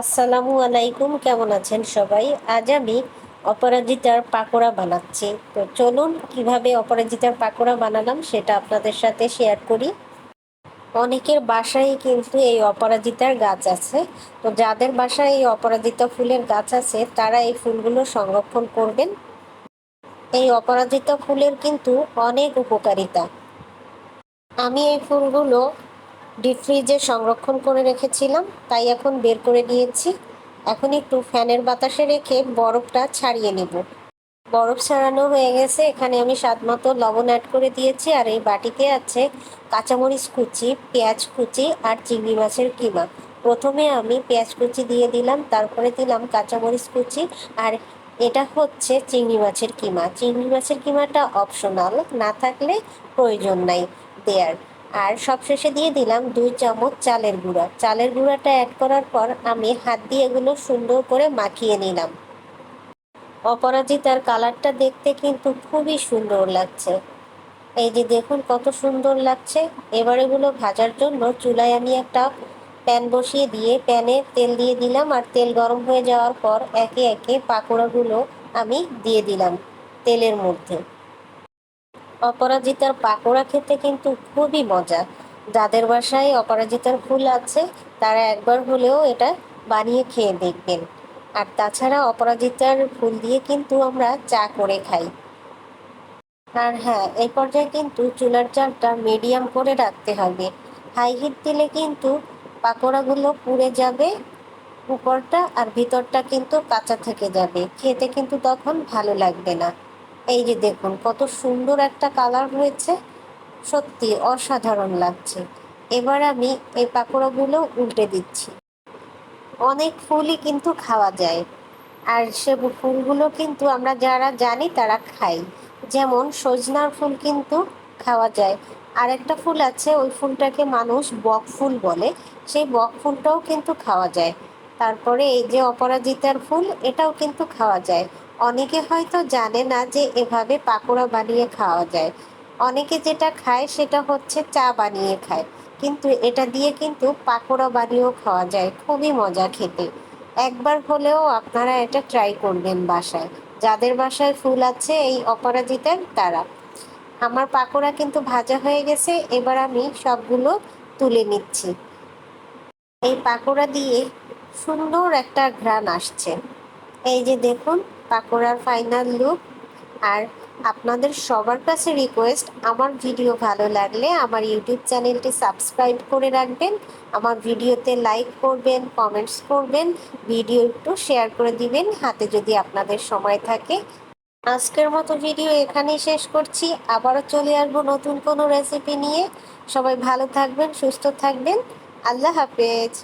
আসসালামু আলাইকুম, কেমন আছেন সবাই? আজ আমি অপরাজিতার পাকোড়া বানাচ্ছি। তো চলুন, কীভাবে অপরাজিতার পাকোড়া বানালাম সেটা আপনাদের সাথে শেয়ার করি। অনেকের বাসায় কিন্তু এই অপরাজিতার গাছ আছে। তো যাদের বাসায় এই অপরাজিতা ফুলের গাছ আছে, তারা এই ফুলগুলো সংরক্ষণ করবেন। এই অপরাজিতা ফুলের কিন্তু অনেক উপকারিতা। আমি এই ফুলগুলো ডিপ ফ্রিজে সংরক্ষণ করে রেখেছিলাম, তাই এখন বের করে নিয়েছি। এখন একটু ফ্যানের বাতাসে রেখে বরফটা ছাড়িয়ে নেব। বরফ ছাড়ানো হয়ে গেছে, এখানে আমি স্বাদ মতো লবণ অ্যাড করে দিয়েছি, আর এই বাটিতে আছে কাঁচামরিচ কুচি, পেঁয়াজ কুচি আর চিংড়ি মাছের কিমা। প্রথমে আমি পেঁয়াজ কুচি দিয়ে দিলাম, তারপরে দিলাম কাঁচামরিচ কুচি, আর এটা হচ্ছে চিংড়ি মাছের কিমা। চিংড়ি মাছের কিমাটা অপশনাল না থাকলে প্রয়োজন নাই দেয়ার। আর সবশেষে দিয়ে দিলাম দুই চামচ চালের গুঁড়া। চালের গুঁড়াটা অ্যাড করার পর আমি হাত দিয়ে এগুলো সুন্দর করে মাখিয়ে নিলাম। অপরাজিতার কালারটা দেখতে কিন্তু খুবই সুন্দর লাগছে। এই যে দেখুন কত সুন্দর লাগছে। এবার এগুলো ভাজার জন্য চুলায় আমি একটা প্যান বসিয়ে দিয়ে প্যানে তেল দিয়ে দিলাম আর তেল গরম হয়ে যাওয়ার পর একে একে পাকোড়াগুলো আমি দিয়ে দিলাম তেলের মধ্যে। অপরাজিতার পাকোড়া খেতে কিন্তু খুবই মজা। যাদের বাসায় অপরাজিতার ফুল আছে, তারা একবার হলেও এটা বানিয়ে খেয়ে দেখবেন। আর তাছাড়া অপরাজিতার ফুল দিয়ে কিন্তু আমরা চা করে খাই। আর হ্যাঁ এই পর্যায়ে কিন্তু চুলার চালটা মিডিয়াম করে রাখতে হবে। হাই হিট দিলে কিন্তু পাকোড়াগুলো পুড়ে যাবে, উপরটা আর ভিতরটা কিন্তু কাঁচা থেকে যাবে। খেতে কিন্তু তখন ভালো লাগবে না। এই যে দেখুন, কত সুন্দর একটা কালার হয়েছে। সত্যি অসাধারণ লাগছে। এবার আমি এই পাকোড়াগুলো উল্টে দিচ্ছি। অনেক ফুলই কিন্তু খাওয়া যায়। আর সে ফুলগুলো কিন্তু আমরা যারা জানি তারা খাই। যেমন সজনার ফুল কিন্তু খাওয়া যায়। আর একটা ফুল আছে, ওই ফুলটাকে মানুষ বক ফুল বলে। সেই বক ফুলটাও কিন্তু খাওয়া যায়। তারপরে এই যে অপরাজিতার ফুল, এটাও কিন্তু খাওয়া যায়। অনেকে হয়তো জানে না যে এভাবে পাকোড়া বানিয়ে খাওয়া যায়। অনেকে যেটা খায় সেটা হচ্ছে চা বানিয়ে খায়। কিন্তু এটা দিয়ে কিন্তু পাকোড়া বানিয়েও খাওয়া যায়। খুবই মজা খেতে। একবার হলেও আপনারা এটা ট্রাই করবেন বাসায়। যাদের বাসায় ফুল আছে, এই অপরাজিতার তারা। আমার পাকোড়া কিন্তু ভাজা হয়ে গেছে, এবার আমি সবগুলো তুলে নিচ্ছি। এই পাকোড়া দিয়ে সুন্দর একটা ঘ্রাণ আসছে। এই যে দেখুন, পাকোড়ার ফাইনাল লুক আর আপনাদের সবার কাছে রিকোয়েস্ট আমার ভিডিও ভালো লাগলে আমার ইউটিউব চ্যানেলটি সাবস্ক্রাইব করে রাখবেন, আমার ভিডিওতে লাইক করবেন কমেন্টস করবেন ভিডিও একটু শেয়ার করে দিবেন, হাতে যদি আপনাদের সময় থাকে। আজকের মতো ভিডিও এখানেই শেষ করছি। আবারও চলে আসব নতুন কোনো রেসিপি নিয়ে। সবাই ভালো থাকবেন, সুস্থ থাকবেন। আল্লাহ হাফেজ।